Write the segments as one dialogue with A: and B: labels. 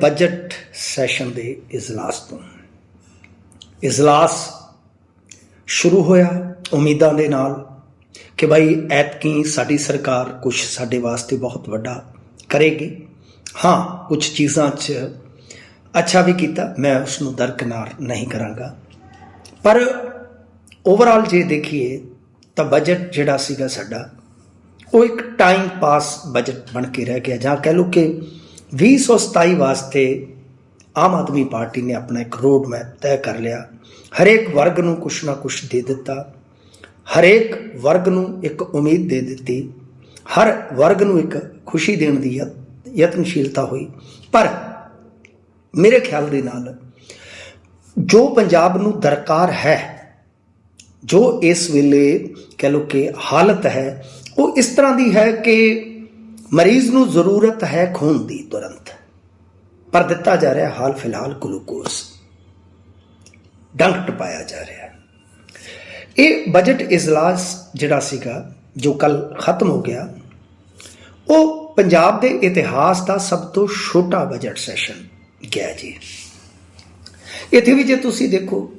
A: Budget session ਦੇ ਇਜਲਾਸ ਤੋਂ। ਇਜਲਾਸ ਸ਼ੁਰੂ ਹੋਇਆ ਉਮੀਦਾਂ ਦੇ ਨਾਲ ਕਿ ਭਾਈ ਐਤਕੀ ਸਾਡੀ ਸਰਕਾਰ ਕੁਝ ਸਾਡੇ ਵਾਸਤੇ ਬਹੁਤ ਵੱਡਾ ਕਰੇਗੀ। ਹਾਂ ਕੁਝ ਚੀਜ਼ਾਂ 'ਚ ਅੱਛਾ ਵੀ ਕੀਤਾ, ਮੈਂ ਉਸ ਨੂੰ ਦਰਕਨਾਰ ਨਹੀਂ ਕਰਾਂਗਾ। ਪਰ ਓਵਰਆਲ ਜੇ ਦੇਖੀਏ ਤਾਂ ਬਜਟ ਜਿਹੜਾ ਸੀਗਾ ਸਾਡਾ, ਉਹ ਇੱਕ ਟਾਈਮ ਪਾਸ ਬਜਟ ਬਣ ਕੇ ਰਹਿ ਗਿਆ, ਜਾਂ ਕਹਿ ਲਓ ਕਿ 2027 ਵਾਸਤੇ ਆਮ ਆਦਮੀ ਪਾਰਟੀ ਨੇ ਆਪਣਾ ਇੱਕ ਰੋਡ ਮੈਪ ਤੈਅ ਕਰ ਲਿਆ। ਹਰੇਕ ਵਰਗ ਨੂੰ ਕੁਛ ਨਾ ਕੁਛ ਦੇ ਦਿੱਤਾ। ਹਰੇਕ ਵਰਗ ਨੂੰ ਇੱਕ ਉਮੀਦ ਦੇ ਦਿੱਤੀ। ਹਰ ਵਰਗ ਨੂੰ ਇੱਕ ਖੁਸ਼ੀ ਦੇਣ ਦੀ ਯਤ- ਯਤਨਸ਼ੀਲਤਾ ਹੋਈ। ਪਰ ਮੇਰੇ ਖਿਆਲ ਦੇ ਨਾਲ ਜੋ ਪੰਜਾਬ ਨੂੰ ਦਰਕਾਰ ਹੈ, ਜੋ ਇਸ ਵੇਲੇ ਕਹਿ ਲਓ ਕਿ ਹਾਲਤ ਹੈ, ਉਹ ਇਸ ਤਰ੍ਹਾਂ ਦੀ ਹੈ ਕਿ ਮਰੀਜ਼ ਨੂੰ ਜ਼ਰੂਰਤ ਹੈ ਖੂਨ ਦੀ ਤੁਰੰਤ। ਪਰ ਦਿੱਤਾ ਜਾ ਰਿਹਾ ਹਾਲ ਫਿਲਹਾਲ ਗਲੂਕੋਜ਼। ਡੰਕ ਟਪਾਇਆ ਜਾ ਰਿਹਾ ਇਹ ਬਜਟ ਇਜਲਾਸ ਜਿਹੜਾ ਸੀਗਾ, ਜੋ ਕੱਲ ਖਤਮ ਹੋ ਗਿਆ, ਉਹ ਪੰਜਾਬ ਦੇ ਇਤਿਹਾਸ ਦਾ ਸਭ ਤੋਂ ਛੋਟਾ ਬਜਟ ਸੈਸ਼ਨ ਗਿਆ ਜੀ। ਇੱਥੇ ਵੀ ਜੇ ਤੁਸੀਂ ਦੇਖੋ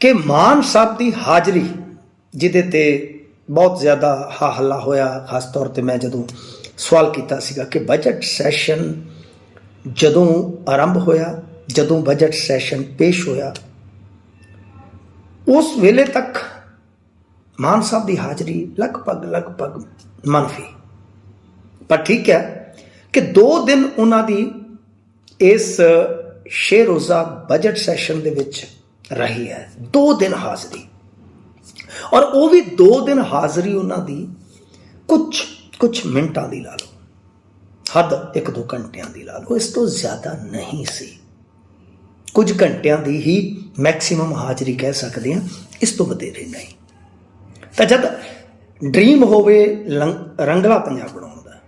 A: ਕਿ ਮਾਨ ਸਾਹਿਬ ਦੀ ਹਾਜ਼ਰੀ, ਜਿਹਦੇ ਤੇ ਬਹੁਤ ਜ਼ਿਆਦਾ ਹਾ ਹੱਲਾ ਹੋਇਆ, ਖਾਸ ਤੌਰ ਤੇ ਮੈਂ ਜਦੋਂ ਸਵਾਲ ਕੀਤਾ ਸੀਗਾ ਕਿ ਬਜਟ ਸੈਸ਼ਨ ਜਦੋਂ ਆਰੰਭ ਹੋਇਆ, ਜਦੋਂ ਬਜਟ ਸੈਸ਼ਨ ਪੇਸ਼ ਹੋਇਆ, ਉਸ ਵੇਲੇ ਤੱਕ ਮਾਨ ਸਾਹਿਬ ਦੀ ਹਾਜ਼ਰੀ ਲਗਭਗ ਲਗਭਗ ਮੰਫੀ ਪਰ ਠੀਕ ਹੈ ਕਿ 2 ਦਿਨ ਉਹਨਾਂ ਦੀ ਇਸ ਛੇ ਰੋਜ਼ਾ ਬਜਟ ਸੈਸ਼ਨ ਦੇ ਵਿੱਚ ਰਹੀ ਹੈ। 2 ਦਿਨ ਹਾਜ਼ਰੀ। ਔਰ ਉਹ ਵੀ 2 ਦਿਨ ਹਾਜ਼ਰੀ ਉਹਨਾਂ ਦੀ ਕੁਝ ਕੁਝ ਮਿੰਟਾਂ ਦੀ ਲਾ ਲਓ। ਹੱਦ 1-2 ਘੰਟਿਆਂ ਦੀ ਲਾ ਲਓ। ਇਸ ਤੋਂ ਜ਼ਿਆਦਾ ਨਹੀਂ ਸੀ। ਕੁਝ ਘੰਟਿਆਂ ਦੀ ਹੀ ਮੈਕਸਿਮਮ ਹਾਜ਼ਰੀ ਕਹਿ ਸਕਦੇ ਹਾਂ। ਇਸ ਤੋਂ ਵਧੇਰੇ ਨਹੀਂ। ਤਾਂ ਜਦ ਡ੍ਰੀਮ ਹੋਵੇ ਲੰਗ- ਰੰਗਲਾ ਪੰਜਾਬ ਬਣਾਉਣ ਦਾ,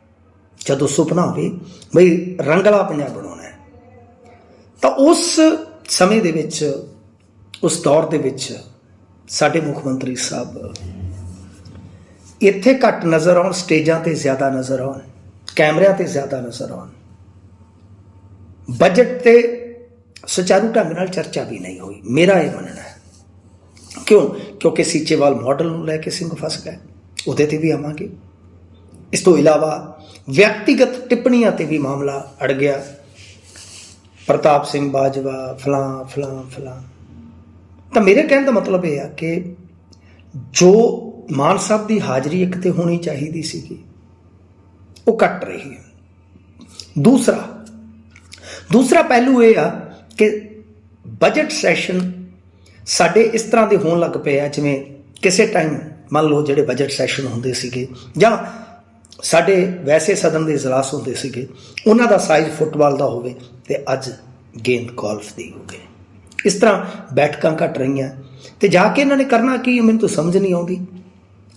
A: ਜਦੋਂ ਸੁਪਨਾ ਹੋਵੇ ਬਈ ਰੰਗਲਾ ਪੰਜਾਬ ਬਣਾਉਣਾ ਹੈ, ਤਾਂ ਉਸ ਸਮੇਂ ਦੇ ਵਿੱਚ, ਉਸ ਦੌਰ ਦੇ ਵਿੱਚ ਸਾਡੇ ਮੁੱਖ ਮੰਤਰੀ ਸਾਹਿਬ, ਇੱਥੇ ਘੱਟ ਨਜ਼ਰ ਆਉਣ, ਸਟੇਜਾਂ ਤੇ ਜ਼ਿਆਦਾ ਨਜ਼ਰ ਆਉਣ, ਕੈਮਰਿਆਂ ਤੇ ਜ਼ਿਆਦਾ ਨਜ਼ਰ ਆਉਣ ਬਜਟ ਤੇ ਸੁਚਾਰੂ ਢੰਗ ਨਾਲ ਚਰਚਾ ਵੀ ਨਹੀਂ ਹੋਈ। ਮੇਰਾ ਇਹ ਮੰਨਣਾ ਹੈ। ਕਿਉਂ? ਕਿਉਂਕਿ ਸੀਚੇਵਾਲ ਮਾਡਲ ਨੂੰ ਲੈ ਕੇ ਸਿੰਘ ਫਸ ਗਏ। ਉਹਦੇ ਤੇ ਵੀ ਆਵਾਂਗੇ। ਇਸ ਤੋਂ ਇਲਾਵਾ ਵਿਅਕਤੀਗਤ ਟਿੱਪਣੀਆਂ ਤੇ ਵੀ ਮਾਮਲਾ ਅੜ ਗਿਆ। ਪ੍ਰਤਾਪ ਸਿੰਘ ਬਾਜਵਾ, ਫਲਾਂ ਫਲਾਂ ਫਲਾਂ। ਤਾਂ ਮੇਰੇ ਕਹਿਣ ਦਾ ਮਤਲਬ ਇਹ ਆ ਕਿ ਜੋ ਮਾਨ ਸਾਹਿਬ ਦੀ ਹਾਜ਼ਰੀ ਇੱਕ ਤੇ ਹੋਣੀ ਚਾਹੀਦੀ ਸੀਗੀ, ਉਹ ਘਟ ਰਹੀ ਹੈ। ਦੂਸਰਾ ਦੂਸਰਾ ਪਹਿਲੂ ਇਹ ਆ ਕਿ ਬਜਟ ਸੈਸ਼ਨ ਸਾਡੇ ਇਸ ਤਰ੍ਹਾਂ ਦੇ ਹੋਣ ਲੱਗ ਪਏ ਆ, ਜਿਵੇਂ ਕਿਸੇ ਟਾਈਮ ਮੰਨ ਲਓ ਜਿਹੜੇ ਬਜਟ ਸੈਸ਼ਨ ਹੁੰਦੇ ਸੀਗੇ, ਜਾਂ ਸਾਡੇ ਵੈਸੇ ਸਦਨ ਦੇ ਇਜਲਾਸ ਹੁੰਦੇ ਸੀਗੇ, ਉਹਨਾਂ ਦਾ ਸਾਈਜ਼ ਫੁੱਟਬਾਲ ਦਾ ਹੋਵੇ ਤੇ ਅੱਜ ਗੇਂਦ ਗੋਲਫ ਦੀ ਹੋ ਗਈ। ਇਸ ਤਰ੍ਹਾਂ ਬੈਠਕਾਂ ਘਟ ਰਹੀਆਂ। ਤੇ ਜਾ ਕੇ ਇਹਨਾਂ ਨੇ ਕਰਨਾ ਕੀ ਮੈਨੂੰ ਤਾਂ ਸਮਝ ਨਹੀਂ ਆਉਂਦੀ।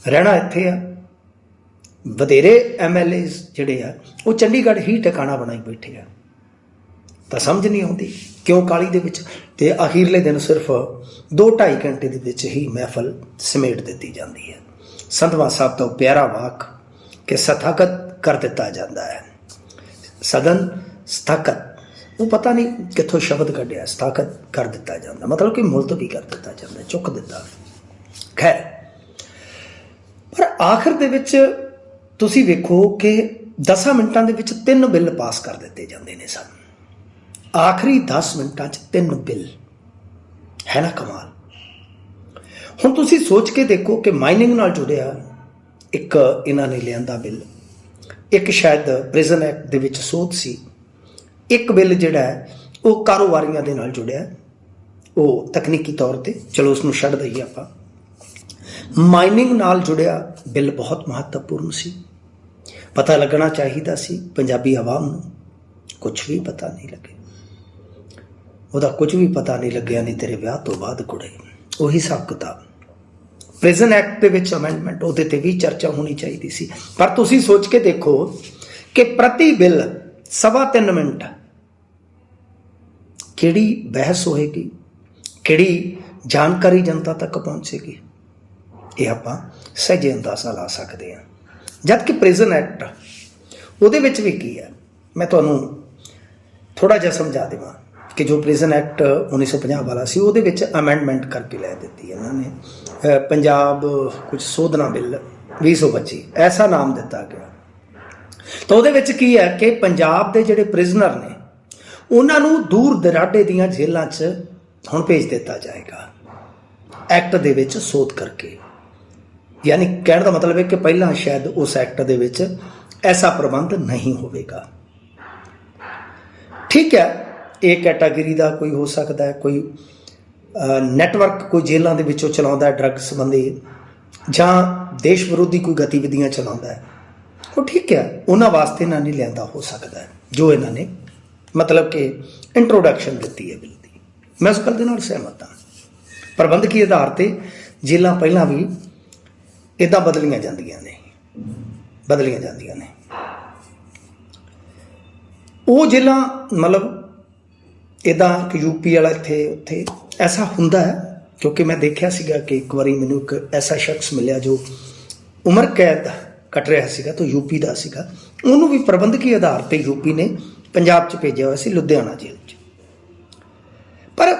A: ਰਹਿਣਾ ਇੱਥੇ ਆ। ਵਧੇਰੇ ਐਮਐਲਏਸ ਜਿਹੜੇ ਆ, ਉਹ ਚੰਡੀਗੜ੍ਹ ਹੀ ਟਿਕਾਣਾ ਬਣਾਈ ਬੈਠੇ ਆ। ਤਾਂ ਸਮਝ ਨਹੀਂ ਆਉਂਦੀ। ਕਿਉਂ ਕਾਲੀ ਦੇ ਵਿੱਚ? ਤੇ ਅਖੀਰਲੇ ਦਿਨ ਸਿਰਫ 2.5 ਘੰਟੇ ਦੇ ਵਿੱਚ ਹੀ ਮਹਿਫਲ ਸਮੇਟ ਦਿੱਤੀ ਜਾਂਦੀ ਹੈ। ਸੰਧਵਾ ਸਾਹਿਬ ਤੋਂ ਪਿਆਰਾ ਵਾਕ ਕਿ ਸਥਾਗਤ ਕਰ ਦਿੱਤਾ ਜਾਂਦਾ ਹੈ। ਸਦਨ ਸਥਾਗਤ ਉਹ ਪਤਾ ਨਹੀਂ ਕਿੱਥੋਂ ਸ਼ਬਦ ਕੱਢਿਆ ਸਥਾਗਤ ਕਰ ਦਿੱਤਾ ਜਾਂਦਾ। ਮਤਲਬ ਕਿ ਮੁਲਤਵੀ ਕਰ ਦਿੱਤਾ ਜਾਂਦਾ, ਚੁੱਕ ਦਿੱਤਾ। ਖੈਰ, ਪਰ ਆਖਰ ਦੇ ਵਿੱਚ ਤੁਸੀਂ ਵੇਖੋ ਕਿ 10 ਮਿੰਟਾਂ ਦੇ ਵਿੱਚ ਤਿੰਨ ਬਿੱਲ ਪਾਸ ਕਰ ਦਿੱਤੇ ਜਾਂਦੇ ਨੇ ਸਨ। ਆਖਰੀ 10 ਮਿੰਟਾਂ 'ਚ ਤਿੰਨ ਬਿੱਲ। ਹੈ ਨਾ ਕਮਾਲ? ਹੁਣ ਤੁਸੀਂ ਸੋਚ ਕੇ ਦੇਖੋ ਕਿ ਮਾਈਨਿੰਗ ਨਾਲ ਜੁੜਿਆ ਇੱਕ ਇਹਨਾਂ ਨੇ ਲਿਆਂਦਾ ਬਿੱਲ। ਇੱਕ ਸ਼ਾਇਦ ਪ੍ਰਿਜ਼ਨ ਐਕਟ ਦੇ ਵਿੱਚ ਸੋਧ ਸੀ। ਇੱਕ ਬਿੱਲ ਜਿਹੜਾ ਉਹ ਕਾਰੋਬਾਰੀਆਂ ਦੇ ਨਾਲ ਜੁੜਿਆ ਉਹ ਤਕਨੀਕੀ ਤੌਰ ਤੇ, ਚਲੋ ਉਸ ਨੂੰ ਛੱਡ ਦਈਏ ਆਪਾਂ। ਮਾਈਨਿੰਗ ਨਾਲ ਜੁੜਿਆ ਬਿੱਲ ਬਹੁਤ ਮਹੱਤਵਪੂਰਨ ਸੀ। ਪਤਾ ਲੱਗਣਾ ਚਾਹੀਦਾ ਸੀ ਪੰਜਾਬੀ ਆਵਾਮ ਨੂੰ। ਕੁਝ ਵੀ ਪਤਾ ਨਹੀਂ ਲੱਗੇ। ਉਹਦਾ ਕੁਝ ਵੀ ਪਤਾ ਨਹੀਂ ਲੱਗਿਆ ਨਹੀਂ ਤੇਰੇ ਵਿਆਹ ਤੋਂ ਬਾਅਦ ਕੁੜੇ। ਉਹੀ ਹਿਸਾਬ ਕਿਤਾਬ। ਪ੍ਰਿਜ਼ਨ ਐਕਟ ਦੇ ਵਿੱਚ ਅਮੈਂਡਮੈਂਟ ਉਹਦੇ ਤੇ ਵੀ ਚਰਚਾ ਹੋਣੀ ਚਾਹੀਦੀ ਸੀ। ਪਰ ਤੁਸੀਂ ਸੋਚ ਕੇ ਦੇਖੋ ਕਿ ਪ੍ਰਤੀ ਬਿੱਲ ਸਵਾ ਤਿੰਨ ਮਿੰਟ ਕਿਹੜੀ ਬਹਿਸ ਹੋਏਗੀ? ਕਿਹੜੀ ਜਾਣਕਾਰੀ ਜਨਤਾ ਤੱਕ ਪਹੁੰਚੇਗੀ? ਇਹ ਆਪਾਂ ਸਹਿਜੇ ਅੰਦਾਜ਼ਾ ਲਾ ਸਕਦੇ ਹਾਂ। ਜਦ ਕਿ ਪ੍ਰਿਜ਼ਨ ਐਕਟ ਉਹਦੇ ਵਿੱਚ ਵੀ ਕੀ ਹੈ? ਮੈਂ ਤੁਹਾਨੂੰ ਥੋੜਾ ਜਿਹਾ ਸਮਝਾ ਦੇਵਾਂ ਕਿ ਜੋ ਪ੍ਰਿਜ਼ਨ ਐਕਟ 1950 ਵਾਲਾ ਸੀ, ਉਹਦੇ ਵਿੱਚ ਅਮੈਂਡਮੈਂਟ ਕਰਕੇ ਲੈ ਦਿੱਤੀ ਇਹਨਾਂ ਨੇ। ਪੰਜਾਬ ਕੁਝ ਸੋਧਨਾ ਬਿੱਲ 2025 ਐਸਾ ਨਾਮ ਦਿੱਤਾ ਗਿਆ। ਤਾਂ ਉਹਦੇ ਵਿੱਚ ਕੀ ਹੈ ਕਿ ਪੰਜਾਬ ਦੇ ਜਿਹੜੇ ਪ੍ਰਿਜ਼ਨਰ ਨੇ ਉਹਨਾਂ ਨੂੰ ਦੂਰ ਦਰਾਡੇ ਦੀਆਂ ਜੇਲ੍ਹਾਂ 'ਚ ਹੁਣ ਭੇਜ ਦਿੱਤਾ ਜਾਏਗਾ। ਐਕਟ ਦੇ ਵਿੱਚ ਸੋਧ ਕਰਕੇ। ਯਾਨੀ ਕਹਿਣ ਦਾ ਮਤਲਬ ਹੈ ਕਿ ਪਹਿਲਾਂ ਸ਼ਾਇਦ ਉਸ ਐਕਟ ਦੇ ਵਿੱਚ ਐਸਾ ਪ੍ਰਬੰਧ ਨਹੀਂ ਹੋਵੇਗਾ। ਠੀਕ ਹੈ, ਇਹ ਕੈਟਾਗਰੀ ਦਾ ਕੋਈ ਹੋ ਸਕਦਾ ਹੈ, ਕੋਈ ਨੈਟਵਰਕ ਕੋਈ ਜੇਲ੍ਹਾਂ ਦੇ ਵਿੱਚੋਂ ਚਲਾਉਂਦਾ ਡਰੱਗ ਸੰਬੰਧੀ ਜਾਂ ਦੇਸ਼ ਵਿਰੋਧੀ ਕੋਈ ਗਤੀਵਿਧੀਆਂ ਚਲਾਉਂਦਾ ਹੈ। ਉਹ ਠੀਕ ਹੈ, ਉਹਨਾਂ ਵਾਸਤੇ ਇਹਨਾਂ ਨੇ ਲਿਆਂਦਾ ਹੋ ਸਕਦਾ ਜੋ ਇਹਨਾਂ ਨੇ ਮਤਲਬ ਕਿ ਇੰਟਰੋਡਕਸ਼ਨ ਦਿੱਤੀ ਹੈ ਬਿੱਲ ਦੀ। ਮੈਂ ਉਸ ਗੱਲ ਦੇ ਨਾਲ ਸਹਿਮਤ ਹਾਂ। ਪ੍ਰਬੰਧਕੀ ਆਧਾਰ ਤੇ ਜੇਲ੍ਹਾਂ ਪਹਿਲਾਂ ਵੀ ਇਦਾਂ ਬਦਲੀਆਂ ਜਾਂਦੀਆਂ ਨੇ। ਬਦਲੀਆਂ ਜਾਂਦੀਆਂ ਨੇ। ਉਹ ਜੇਲ੍ਹਾਂ ਮਤਲਬ ਇਦਾਂ ਕਿ ਯੂਪੀ ਵਾਲਾ ਇੱਥੇ, ਉੱਥੇ ਐਸਾ ਹੁੰਦਾ ਹੈ, ਕਿਉਂਕਿ ਮੈਂ ਦੇਖਿਆ ਸੀਗਾ ਕਿ ਇੱਕ ਵਾਰੀ ਮੈਨੂੰ ਇੱਕ ਐਸਾ ਸ਼ਖਸ ਮਿਲਿਆ ਜੋ ਉਮਰ ਕੈਦ ਕੱਟ ਰਿਹਾ ਸੀਗਾ, ਤਾਂ ਯੂਪੀ ਦਾ ਸੀਗਾ। ਉਹਨੂੰ ਵੀ ਪ੍ਰਬੰਧਕੀ ਆਧਾਰ ਤੇ ਯੂਪੀ ਨੇ ਪੰਜਾਬ 'ਚ ਭੇਜਿਆ ਹੋਇਆ ਸੀ, ਲੁਧਿਆਣਾ ਜੇਲ੍ਹ 'ਚ। ਪਰ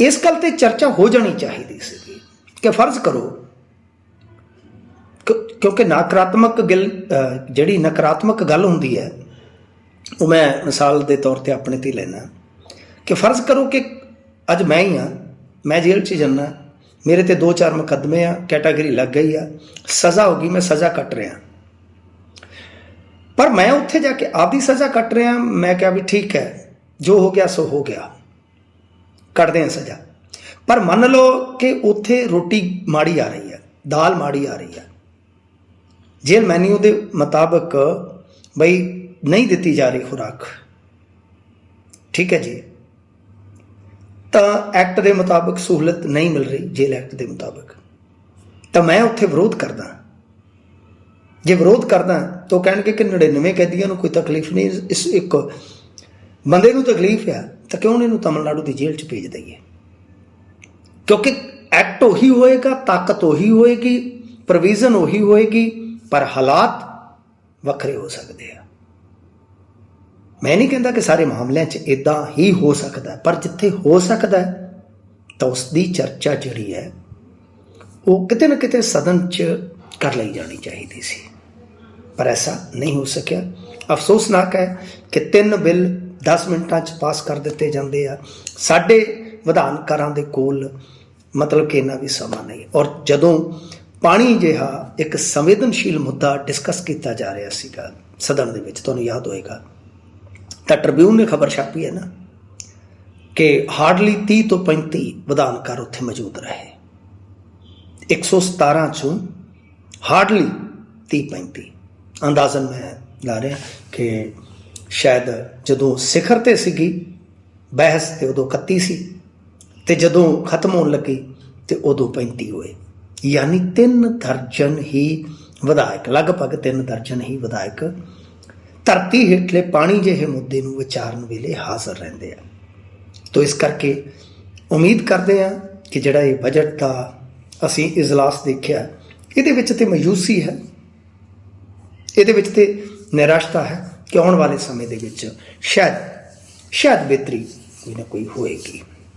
A: ਇਸ ਗੱਲ ਤੇ ਚਰਚਾ ਹੋ ਜਾਣੀ ਚਾਹੀਦੀ ਸੀ ਕਿ ਫਰਜ਼ ਕਰੋ ਕਿਉਂਕਿ ਨਕਾਰਾਤਮਕ ਗਿਲ ਜਿਹੜੀ ਨਕਾਰਾਤਮਕ ਗੱਲ ਹੁੰਦੀ ਹੈ, ਉਹ ਮੈਂ ਮਿਸਾਲ ਦੇ ਤੌਰ ਤੇ ਆਪਣੇ ਤੇ ਲੈਣਾ ਕਿ ਫਰਜ਼ ਕਰੋ ਕਿ ਅੱਜ ਮੈਂ ਹੀ ਆ ਮੈਂ ਜੇਲ੍ਹ 'ਚ ਜੰਨਾ ਮੇਰੇ ਤੇ ਦੋ ਚਾਰ ਮੁਕੱਦਮੇ ਆ, ਕੈਟਾਗਰੀ ਲੱਗ ਗਈ ਆ, ਸਜ਼ਾ ਹੋ ਗਈ, ਮੈਂ ਸਜ਼ਾ ਕੱਟ ਰਿਹਾ। ਪਰ ਮੈਂ ਉੱਥੇ ਜਾ ਕੇ ਆਪਦੀ ਸਜ਼ਾ ਕੱਟ ਰਿਹਾ, ਮੈਂ ਕਿਹਾ ਵੀ ਠੀਕ ਹੈ, ਜੋ ਹੋ ਗਿਆ ਸੋ ਹੋ ਗਿਆ। ਕੱਟਦੇ ਹਾਂ ਸਜ਼ਾ। ਪਰ ਮੰਨ ਲਓ ਕਿ ਉੱਥੇ ਰੋਟੀ ਮਾੜੀ ਆ ਰਹੀ ਹੈ, ਦਾਲ ਮਾੜੀ ਆ ਰਹੀ ਹੈ। ਜੇਲ੍ਹ ਮੈਨਿਊ ਦੇ ਮੁਤਾਬਕ ਬਈ ਨਹੀਂ ਦਿੱਤੀ ਜਾ ਰਹੀ ਖੁਰਾਕ। ਠੀਕ ਹੈ ਜੀ। ਤਾਂ ਐਕਟ ਦੇ ਮੁਤਾਬਕ ਸਹੂਲਤ ਨਹੀਂ ਮਿਲ ਰਹੀ, ਜੇਲ੍ਹ ਐਕਟ ਦੇ ਮੁਤਾਬਕ। ਤਾਂ ਮੈਂ ਉੱਥੇ ਵਿਰੋਧ ਕਰਦਾ। ਜੇ ਵਿਰੋਧ ਕਰਦਾ ਤਾਂ ਉਹ ਕਹਿਣਗੇ ਕਿ 99 ਕੈਦੀਆਂ ਨੂੰ ਕੋਈ ਤਕਲੀਫ ਨਹੀਂ, ਇਸ ਇੱਕ ਬੰਦੇ ਨੂੰ ਤਕਲੀਫ ਆ, ਤਾਂ ਕਿਉਂ ਨਹੀਂ ਇਹਨੂੰ ਤਮਿਲਨਾਡੂ ਦੀ ਜੇਲ੍ਹ 'ਚ ਭੇਜ ਦਈਏ? ਕਿਉਂਕਿ ਐਕਟ ਉਹੀ ਹੋਏਗਾ, ਤਾਕਤ ਉਹੀ ਹੋਏਗੀ ਪ੍ਰੋਵੀਜ਼ਨ ਉਹੀ ਹੋਏਗੀ, ਪਰ ਹਾਲਾਤ ਵੱਖਰੇ ਹੋ ਸਕਦੇ ਆ। ਮੈਂ ਨਹੀਂ ਕਹਿੰਦਾ ਕਿ ਸਾਰੇ ਮਾਮਲਿਆਂ 'ਚ ਇਦਾਂ ਹੀ ਹੋ ਸਕਦਾ ਪਰ ਜਿੱਥੇ ਹੋ ਸਕਦਾ ਤਾਂ ਉਸ ਦੀ ਚਰਚਾ ਜਿਹੜੀ ਹੈ, ਉਹ ਕਿਤੇ ਨਾ ਕਿਤੇ ਸਦਨ 'ਚ ਕਰ ਲਈ ਜਾਣੀ ਚਾਹੀਦੀ ਸੀ। ਪਰ ਐਸਾ ਨਹੀਂ ਹੋ ਸਕਿਆ। ਅਫਸੋਸਨਾਕ ਹੈ ਕਿ ਤਿੰਨ ਬਿੱਲ 10 ਮਿੰਟਾਂ 'ਚ ਪਾਸ ਕਰ ਦਿੱਤੇ ਜਾਂਦੇ ਆ। ਸਾਡੇ ਵਿਧਾਨਕਾਰਾਂ ਦੇ ਕੋਲ ਮਤਲਬ ਕਿ ਇੰਨਾ ਵੀ ਸਮਾਂ ਨਹੀਂ। ਔਰ ਜਦੋਂ ਪਾਣੀ ਜਿਹਾ ਇੱਕ ਸੰਵੇਦਨਸ਼ੀਲ ਮੁੱਦਾ ਡਿਸਕਸ ਕੀਤਾ ਜਾ ਰਿਹਾ ਸੀਗਾ, ਸਦਨ ਦੇ ਵਿੱਚ, ਤੁਹਾਨੂੰ ਯਾਦ ਹੋਏਗਾ। ਤਾਂ ਟ੍ਰਿਬਿਊਨ ਨੇ ਖਬਰ ਛਾਪੀ ਹੈ ਨਾ ਕਿ ਹਾਰਡਲੀ 30 ਤੋਂ 35 ਵਿਧਾਨਕਾਰ ਉੱਥੇ ਮੌਜੂਦ ਰਹੇ। 117 ਚੋਂ ਹਾਰਡਲੀ 30 35 ਅੰਦਾਜ਼ਨ ਮੈਂ ਲਾ ਰਿਹਾ ਕਿ ਸ਼ਾਇਦ ਜਦੋਂ ਸਿਖਰ ਤੇ ਸੀਗੀ, ਬਹਿਸ ਤੇ ਉਦੋਂ 31 ਸੀ, ਤੇ ਜਦੋਂ ਖਤਮ ਹੋਣ ਲੱਗੀ ਤੇ ਉਦੋਂ 35 ਹੋਏ। ਯਾਨੀ ਤਿੰਨ ਦਰਜਨ ਹੀ ਵਿਧਾਇਕ, ਲਗਭਗ ਤਿੰਨ ਦਰਜਨ ਹੀ ਵਿਧਾਇਕ ਧਰਤੀ ਹੇਠਲੇ ਪਾਣੀ ਜਿਹੇ ਮੁੱਦੇ ਨੂੰ ਵਿਚਾਰਨ ਵੇਲੇ ਹਾਜ਼ਰ ਰਹਿੰਦੇ ਆ। ਤੋ ਇਸ ਕਰਕੇ ਉਮੀਦ ਕਰਦੇ ਆ ਕਿ ਜਿਹੜਾ ਇਹ ਬਜਟ ਦਾ ਅਸੀਂ ਇਜਲਾਸ ਦੇਖਿਆ, ਇਹਦੇ ਵਿੱਚ ਤੇ ਮਾਯੂਸੀ ਹੈ। ਇਹਦੇ ਵਿੱਚ ਤੇ ਨਿਰਾਸ਼ਤਾ ਹੈ ਕਿ ਆਉਣ ਵਾਲੇ ਸਮੇਂ ਦੇ ਵਿੱਚ ਸ਼ਾਇਦ ਸ਼ਾਇਦ ਬਿਹਤਰੀ ਕੋਈ ਨਾ ਕੋਈ ਹੋਏਗੀ।